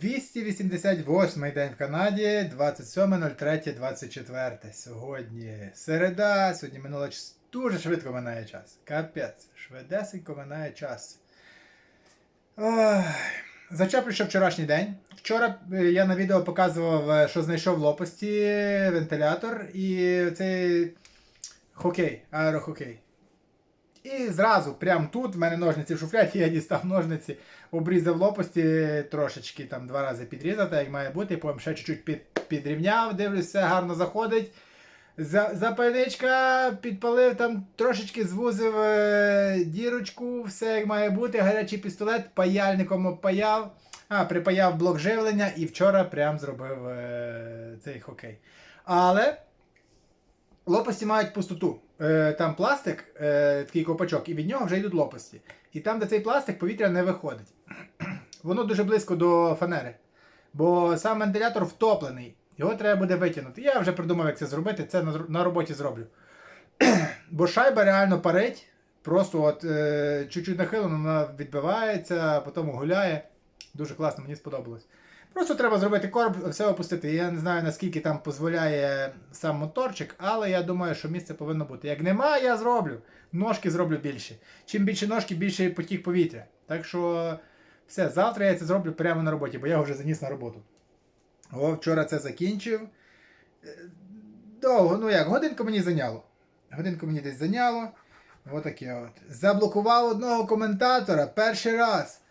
288 день в Канаді, 27.03.24. Сьогодні середа, сьогодні минуло час. Дуже швидко минає час. Капець, швидесенько минає час. Ой. Зачеплюся вчорашній день. Вчора е, я на відео показував, е, що знайшов в лопасті вентилятор і цей хокей, аерохокей. І зразу, прямо тут, в мене ножниці в шуфляді, я дістав ножниці, обрізав лопасті, трошечки там два рази підрізав, так як має бути, потім ще чуть-чуть під, підрівняв, дивлюсь, все гарно заходить. За, запальничка підпалив, там трошечки звузив е, дірочку, все як має бути, гарячий пістолет, паяльником обпаяв, а, припаяв блок живлення і вчора прям зробив е, цей хокей. Але лопасті мають пустоту. Е, там пластик, е, такий ковпачок, і від нього вже йдуть лопасті. І там, де цей пластик, повітря не виходить. Воно дуже близько до фанери. Бо сам вентилятор втоплений. Його треба буде витягнути. Я вже придумав, як це зробити. Це на, на роботі зроблю. Бо шайба реально парить. Просто от е, чуть-чуть нахилено, вона відбивається, потім гуляє. Дуже класно, мені сподобалось. Просто треба зробити короб, все опустити. Я не знаю, наскільки там дозволяє сам моторчик, але я думаю, що місце повинно бути. Як нема, я зроблю. Ножки зроблю більше. Чим більше ножки, більше потік повітря. Так що все, завтра я це зроблю прямо на роботі, бо я вже заніс на роботу. О, вчора це закінчив. Е, Довго, ну як, годинку мені зайняло. Годинку мені десь зайняло. Отаке от. Заблокував одного коментатора перший раз.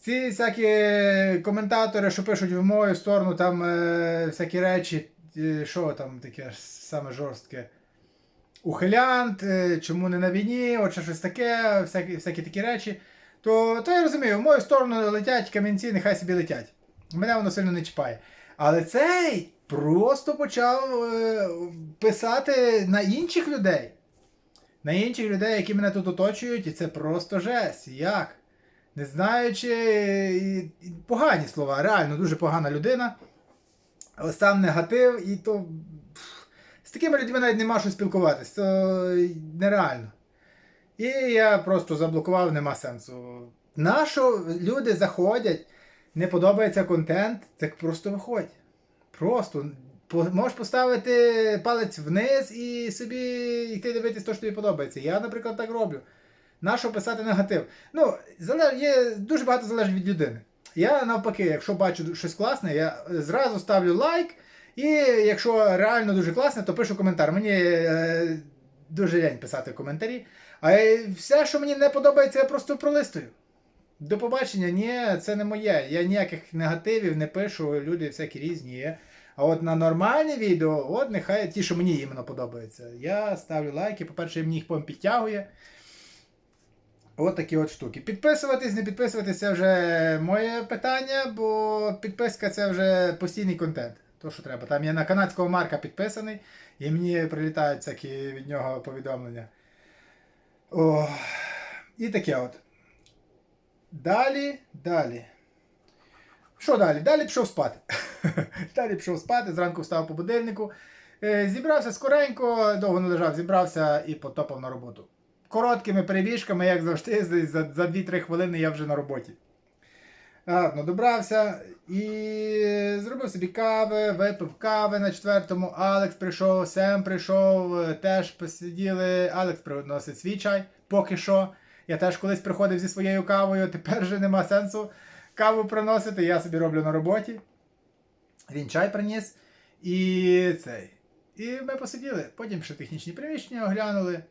Ці всякі коментатори, що пишуть в мою сторону, там е, всякі речі, е, що там таке саме жорстке. Ухилянт, е, чому не на війні, от щось таке, всякі, всякі такі речі. То, то я розумію, в мою сторону летять камінці, нехай собі летять. Мене воно сильно не чіпає. Але цей просто почав е, писати на інших людей. На інших людей, які мене тут оточують, і це просто жесть. Як? Не знаючи, і, і погані слова, реально дуже погана людина. Сам негатив, і то. пф, З такими людьми навіть нема що спілкуватись, це нереально. І я просто заблокував, нема сенсу. Нащо люди заходять, не подобається контент, так просто виходь. Просто можеш поставити палець вниз і собі йти дивитись те, що тобі подобається. Я, наприклад, так роблю. Нащо писати негатив? Ну, є дуже багато залежить від людини. Я навпаки, якщо бачу щось класне, я зразу ставлю лайк. І якщо реально дуже класне, то пишу коментар. Мені е, дуже лень писати коментарі. А все, що мені не подобається, я просто пролистую. До побачення, ні, це не моє. Я ніяких негативів не пишу, люди всякі різні є. А от на нормальні відео, от нехай ті, що мені іменно подобаються. Я ставлю лайки, по-перше, мені їх підтягує. От такі от штуки. Підписуватись, не підписуватись це вже моє питання, бо підписка це вже постійний контент. То, що треба. Там я на канадського марка підписаний, і мені прилітають всякі від нього повідомлення. О, і таке от. Далі, далі. Що далі? Далі пішов спати. далі пішов спати, зранку встав по будильнику. Е, Зібрався скоренько, довго не лежав, зібрався і потопав на роботу. Короткими перебіжками, як завжди, за, за 2-3 хвилини я вже на роботі. Гарно добрався і зробив собі кави, випив кави на четвертому. Алекс прийшов, Сем прийшов, теж посиділи. Алекс приносить свій чай, поки що. Я теж колись приходив зі своєю кавою, тепер вже нема сенсу каву приносити, я собі роблю на роботі. Він чай приніс. І цей. І ми посиділи. Потім ще технічні приміщення оглянули.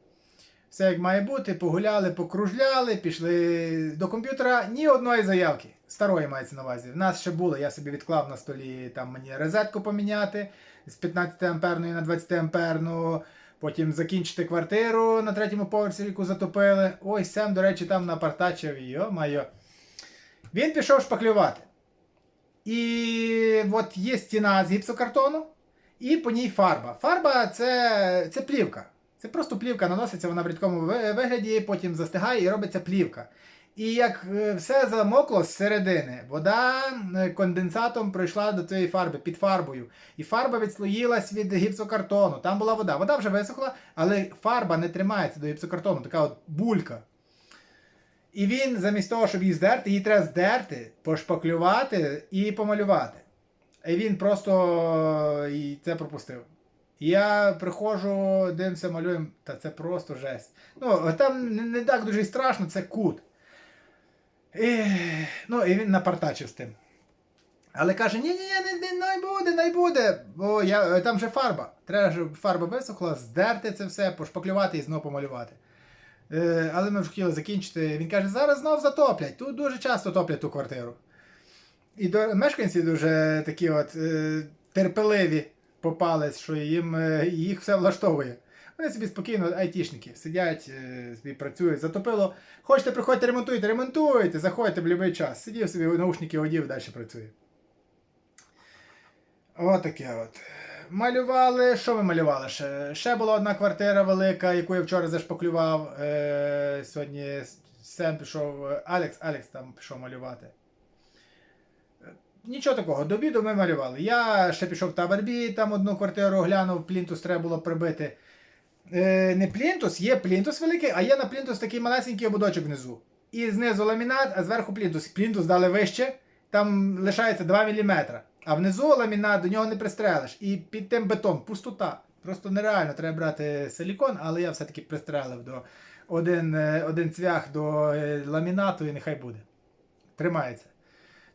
Все як має бути, погуляли, покружляли, пішли до комп'ютера. Ні одної заявки. Старої мається на увазі. В нас ще було, я собі відклав на столі там мені розетку поміняти з 15 амперної на 20 амперну. Потім закінчити квартиру на третьому поверсі, яку затопили. Ой, Сем, до речі, там напартачив йо майо. Він пішов шпаклювати. І от є стіна з гіпсокартону, і по ній фарба. Фарба це, це плівка. Це просто плівка наноситься вона в рідкому вигляді, потім застигає і робиться плівка. І як е, все замокло з середини, вода е, конденсатом пройшла до цієї фарби під фарбою. І фарба відслоїлась від гіпсокартону. Там була вода. Вода вже висохла, але фарба не тримається до гіпсокартону, така от булька. І він, замість того, щоб її здерти, її треба здерти, пошпаклювати і помалювати. І він просто і це пропустив. Я приходжу, дивимося, малюємо, та це просто жесть. Ну, там не, так дуже страшно, це кут. І, ну, і він напартачив з тим. Але каже: ні, ні, ні, най буде, най буде. Бо я, там же фарба. Треба, щоб фарба висохла, здерти це все, пошпаклювати і знову помалювати. Е, але ми хотіли закінчити. Він каже, зараз знов затоплять. Тут дуже часто топлять ту квартиру. І до, мешканці дуже такі от е, терпеливі попались, що їм, е, їх все влаштовує. Вони собі спокійно, айтішники, сидять, е, собі працюють, затопило. Хочете, приходьте, ремонтуйте, ремонтуйте, заходьте в будь-який час. Сидів собі, наушники одів, далі працює. Отаке от. Малювали. Що ми малювали ще? Ще була одна квартира велика, яку я вчора зашпаклював. Е, сьогодні Сем пішов. Алекс, Алекс там пішов малювати. Нічого такого, до обіду ми малювали. Я ще пішов в Табербі, там одну квартиру глянув, плінтус треба було прибити. Е, не плінтус, є плінтус великий, а є на плінтус такий малесенький ободочок внизу. І знизу ламінат, а зверху плінтус. Плінтус дали вище, там лишається 2 мм. А внизу ламінат, до нього не пристрелиш. І під тим бетон, пустота. Просто нереально треба брати силікон, але я все-таки пристрелив до один, е, один цвях до е, ламінату і нехай буде. Тримається.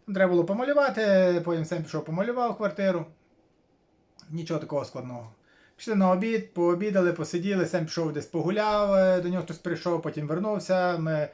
Треба було помалювати, потім сам пішов помалював квартиру. Нічого такого складного. Пішли на обід, пообідали, посиділи, сам пішов десь погуляв, е, до нього хтось прийшов, потім вернувся. Ми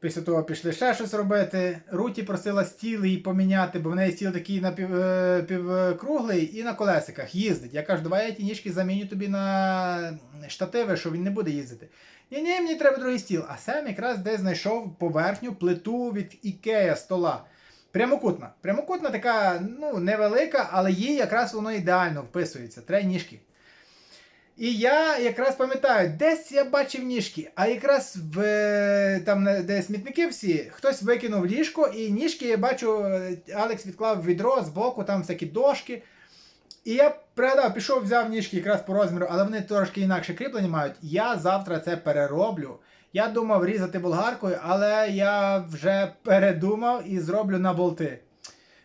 після того пішли ще щось робити. Руті просила стіл її поміняти, бо в неї стіл такий напів, е, і на колесиках їздить. Я кажу, давай я ті ніжки заміню тобі на штативи, що він не буде їздити. Ні, ні, мені треба другий стіл. А Сем якраз десь знайшов поверхню плиту від Ікея стола. Прямокутна. Прямокутна така, ну, невелика, але їй якраз воно ідеально вписується. Три ніжки. І я якраз пам'ятаю, десь я бачив ніжки, а якраз в е, там де смітники всі, хтось викинув ліжко, і ніжки я бачу, е, Алекс відклав відро з боку, там всякі дошки. І я пригадав, пішов, взяв ніжки якраз по розміру, але вони трошки інакше кріплення мають. Я завтра це перероблю. Я думав різати болгаркою, але я вже передумав і зроблю на болти.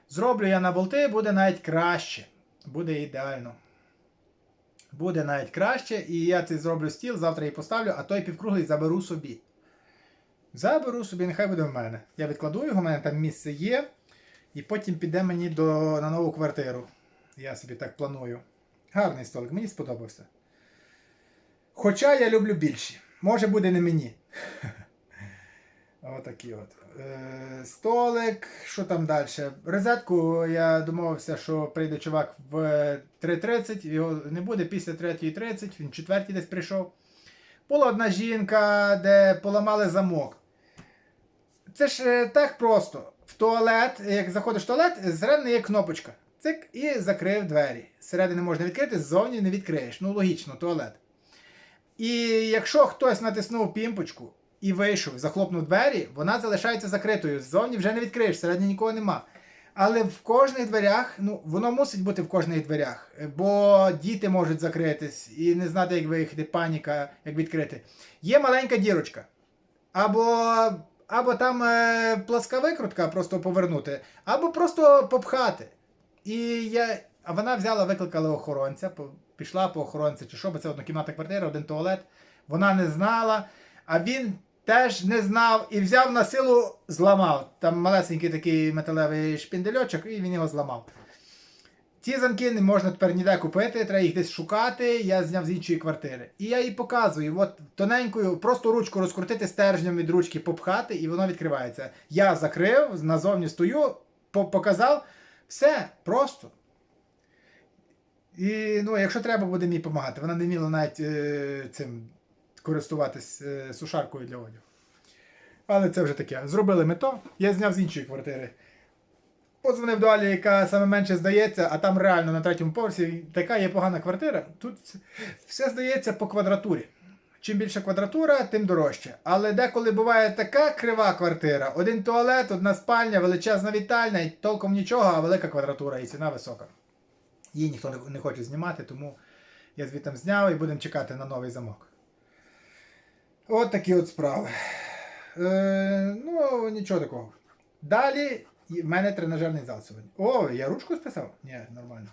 Зроблю я на болти, буде навіть краще. Буде ідеально. Буде навіть краще, і я цей зроблю стіл, завтра її поставлю, а той півкруглий заберу собі. Заберу собі, нехай буде в мене. Я відкладу його, в мене там місце є. І потім піде мені до, на нову квартиру. Я собі так планую. Гарний столик, мені сподобався. Хоча я люблю більші. Може буде не мені. Отакий от. Е, столик, що там далі? Розетку я домовився, що прийде чувак в 3.30, його не буде після 3.30, він 4 десь прийшов. Була одна жінка, де поламали замок. Це ж е, так просто. В туалет, як заходиш в туалет, зсередини є кнопочка. Цик, і закрив двері. Зсередини можна відкрити, ззовні не відкриєш. Ну, логічно, туалет. І якщо хтось натиснув пімпочку і вийшов, захлопнув двері, вона залишається закритою. Ззовні вже не відкриєш, всередині нікого нема. Але в кожних дверях, ну, воно мусить бути в кожних дверях, бо діти можуть закритись і не знати, як виїхати, паніка, як відкрити. Є маленька дірочка. Або, або там е, пласка викрутка просто повернути, або просто попхати. І я, а вона взяла, викликала охоронця, пішла по охоронця, чи що, бо це однокімнатна квартира, один туалет. Вона не знала, а він теж не знав і взяв на силу, зламав. Там малесенький такий металевий шпіндельочок, і він його зламав. Ці замки не можна тепер ніде купити, треба їх десь шукати. Я зняв з іншої квартири. І я їй показую, от тоненькою, просто ручку розкрутити стержнем від ручки, попхати, і воно відкривається. Я закрив, назовні стою, показав. Все, просто. І ну, якщо треба, буде мені допомагати. Вона не вміла навіть е, цим користуватись е, сушаркою для одягу. Але це вже таке. Зробили ми то. Я зняв з іншої квартири. Позвонив до Алі, яка саме менше здається, а там реально на третьому поверсі така є погана квартира. Тут все здається по квадратурі. Чим більша квадратура, тим дорожче. Але деколи буває така крива квартира: один туалет, одна спальня, величезна вітальня, і толком нічого, а велика квадратура і ціна висока. Її ніхто не- хоче знімати, тому я звідти зняв і будемо чекати на новий замок. От такі от справи. Е, ну, нічого такого. Далі в мене тренажерний зал сьогодні. О, я ручку списав? Ні, нормально.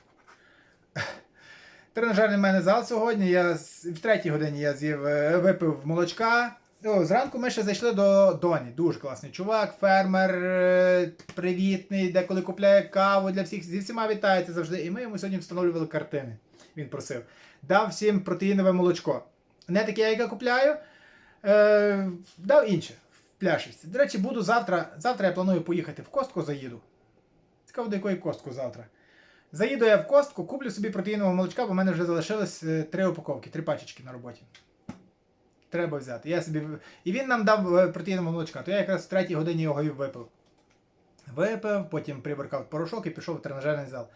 Тренажерний в мене зал сьогодні. Я в третій годині я з'їв, е, випив молочка. О, зранку ми ще зайшли до Доні. Дуже класний чувак, фермер, е, привітний, деколи купляє каву для всіх, зі всіма вітається завжди. І ми йому сьогодні встановлювали картини. Він просив. Дав всім протеїнове молочко. Не таке, яке купляю. Е, дав інше в пляшечці. До речі, буду завтра. Завтра я планую поїхати в костку, заїду. Цікаво, до якої костку завтра. Заїду я в костку, куплю собі протеїнового молочка, бо в мене вже залишилось е, три упаковки, три пачечки на роботі. Треба взяти. Я собі... І він нам дав е, протеїнового молочка, то я якраз в третій годині його і випив. Випив, потім приборкав порошок і пішов в тренажерний зал.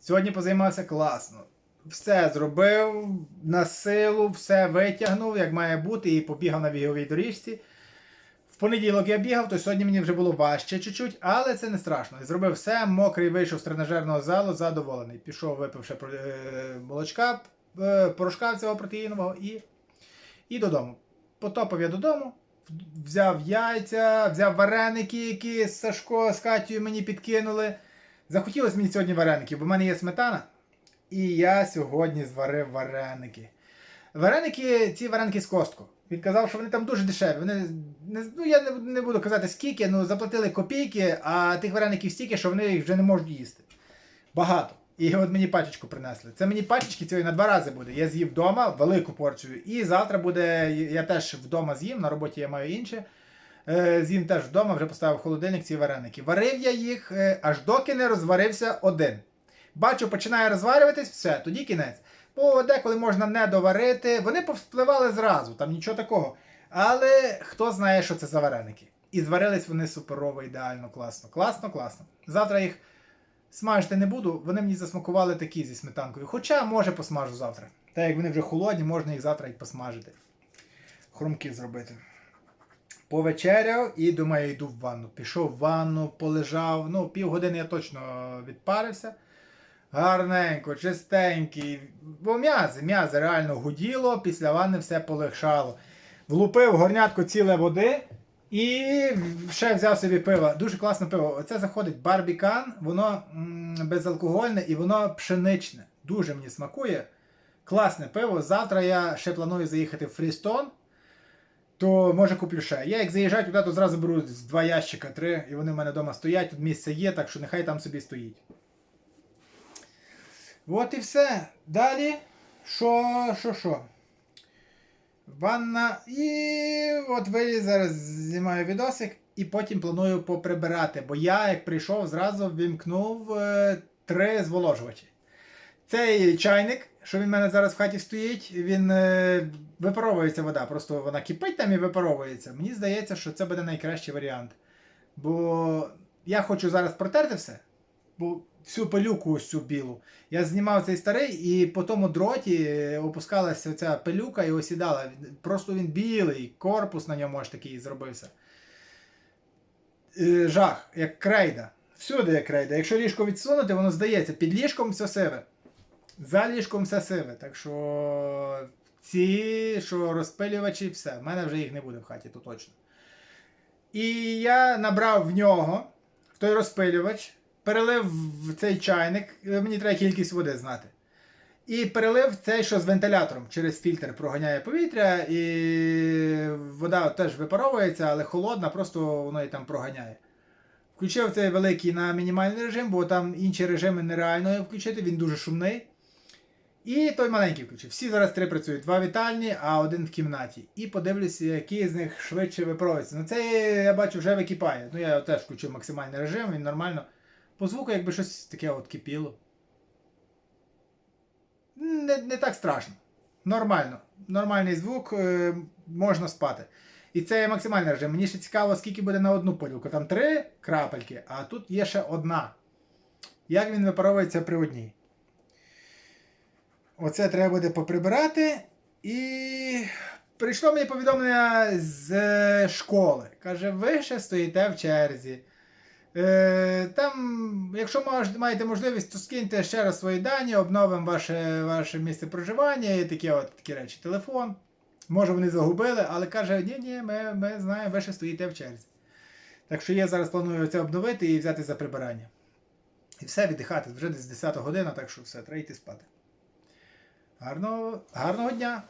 Сьогодні позаймався класно. Все зробив на силу, все витягнув, як має бути, і побігав на біговій доріжці. В понеділок я бігав, то сьогодні мені вже було важче чуть-чуть, але це не страшно. Зробив все, мокрий вийшов з тренажерного залу, задоволений. Пішов, випив ще про- е, молочка, е, порошка цього протеїнового і, і додому. Потопав я додому, взяв яйця, взяв вареники, які Сашко з Катєю мені підкинули. Захотілося мені сьогодні вареників, бо в мене є сметана. І я сьогодні зварив вареники. Вареники, ці вареники з костку. Він казав, що вони там дуже дешеві. Вони не, ну я не, не буду казати скільки, ну заплатили копійки, а тих вареників стільки, що вони їх вже не можуть їсти. Багато. І от мені пачечку принесли. Це мені пачечки цієї на два рази буде. Я з'їв вдома велику порцію. І завтра буде. Я теж вдома з'їм, на роботі я маю інше. Е, З'їм теж вдома, вже поставив холодильник ці вареники. Варив я їх е, аж доки не розварився один. Бачу, починає розварюватись, все, тоді кінець. Бо деколи можна не доварити. Вони повспливали зразу, там нічого такого. Але хто знає, що це за вареники. І зварились вони суперово, ідеально, класно. Класно, класно. Завтра їх смажити не буду, вони мені засмакували такі зі сметанкою. Хоча, може, посмажу завтра. Так як вони вже холодні, можна їх завтра і посмажити. Хрумки зробити. Повечеряв і думаю, йду в ванну. Пішов в ванну, полежав. Ну, півгодини я точно відпарився. Гарненько, чистенький. Бо м'язи, м'язи реально гуділо, після ванни все полегшало. Влупив горнятку ціле води і ще взяв собі пиво. Дуже класне пиво. Оце заходить барбікан, воно безалкогольне і воно пшеничне. Дуже мені смакує. Класне пиво. Завтра я ще планую заїхати в Фрістон. То може куплю ще. Я як заїжджаю туди, то зразу беру з два ящика, три, і вони в мене вдома стоять, тут місце є, так що нехай там собі стоїть. От і все. Далі. Що, що, що? Ванна. І от ви зараз знімаю відосик і потім планую поприбирати. Бо я, як прийшов, зразу вімкнув е, три зволожувачі. Цей чайник, що він в мене зараз в хаті стоїть, він е, випаровується вода. Просто вона кипить там і випаровується. Мені здається, що це буде найкращий варіант. Бо я хочу зараз протерти все, бо всю пилюку ось цю білу. Я знімав цей старий, і по тому дроті е, опускалася ця пилюка і осідала. Просто він білий, корпус на ньому аж такий зробився. Е, Жах, як крейда. Всюди як крейда. Якщо ліжко відсунути, воно здається, під ліжком все сиве. За ліжком все сиве. Так що ці, що розпилювачі, все. В мене вже їх не буде в хаті, то точно. І я набрав в нього, в той розпилювач, перелив в цей чайник, е, мені треба кількість води знати. І перелив цей, що з вентилятором через фільтр проганяє повітря, і вода теж випаровується, але холодна, просто воно і там проганяє. Включив цей великий на мінімальний режим, бо там інші режими нереально включити, він дуже шумний. І той маленький включив. Всі зараз три працюють: два вітальні, а один в кімнаті. І подивлюся, який з них швидше випаровується. Ну це я бачу вже википає. Ну я теж включив максимальний режим, він нормально. По звуку, якби щось таке от кипіло. Не, не так страшно. Нормально. Нормальний звук, е, можна спати. І це максимальний режим. Мені ще цікаво, скільки буде на одну поділку. Там три крапельки, а тут є ще одна. Як він випаровується при одній. Оце треба буде поприбирати. І прийшло мені повідомлення з е, школи. Каже, ви ще стоїте в черзі. Е, там, якщо маєте можливість, то скиньте ще раз свої дані, обновимо ваше, ваше місце проживання і такі, от, такі речі. Телефон, Може, вони загубили, але каже, ні, ні, ми, ми знаємо, ви ще стоїте в черзі. Так що я зараз планую це обновити і взяти за прибирання. І все, віддихати. Вже десь 10 година, так що все, треба йти спати. Гарного, гарного дня!